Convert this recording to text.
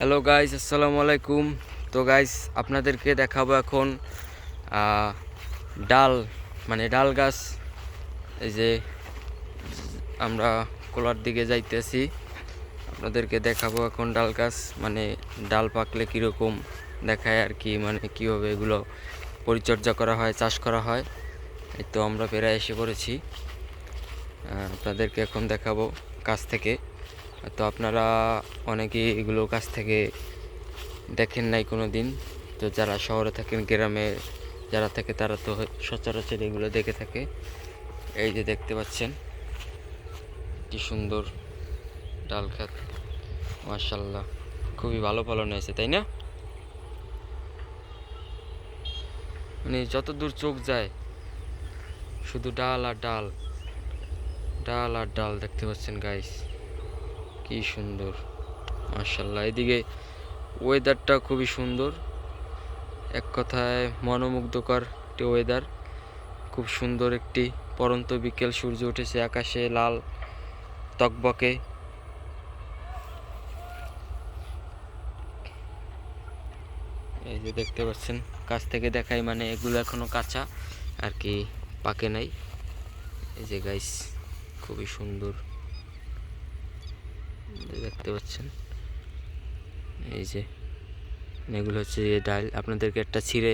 Hello guys আসসালামু আলাইকুম তো গাইস আপনাদেরকে দেখাবো এখন ডাল মানে ডাল গাছ। এই যে আমরা কোলার দিকে যাইতেছি। আপনাদেরকে দেখাবো এখন ডাল গাছ মানে ডাল পাকলে কীরকম দেখায় আর কি মানে কীভাবে এগুলো পরিচর্যা করা হয় চাষ করা হয়। এই তো আমরা প্রায় এসে আহ, আপনাদেরকে এখন দেখাবো কাছ থেকে। তো আপনারা অনেকেই এগুলো কাছ থেকে দেখেন নাই কোনো দিন তো যারা শহরে থাকেন, গ্রামে যারা থাকে, তারা তো সচরাচর এগুলো দেখে থাকে। এই যে দেখতে পাচ্ছেন, কি সুন্দর ডাল খাত। মার্শাল্লাহ খুবই ভালো ফলন হয়েছে, তাই না? মানে যত দূর চোখ যায়, শুধু ডাল আর ডাল ডাল আর ডাল দেখতে পাচ্ছেন গাইস কি সুন্দর মার্শাল্লাহ এদিকে ওয়েদারটা খুবই সুন্দর। এক কথায় মনোমুগ্ধকর একটি ওয়েদার খুব সুন্দর একটি পরন্ত বিকেল, সূর্য উঠেছে আকাশে লাল তকবকে এই যে দেখতে পাচ্ছেন, কাছ থেকে দেখাই মানে এগুলো এখনও কাঁচা, আর কি পাকে নাই। এই যে গাইস খুবই সুন্দর। দেখতে পাচ্ছেন। এই যে এগুলো হচ্ছে যে ডাল। আপনাদেরকে একটা ছিঁড়ে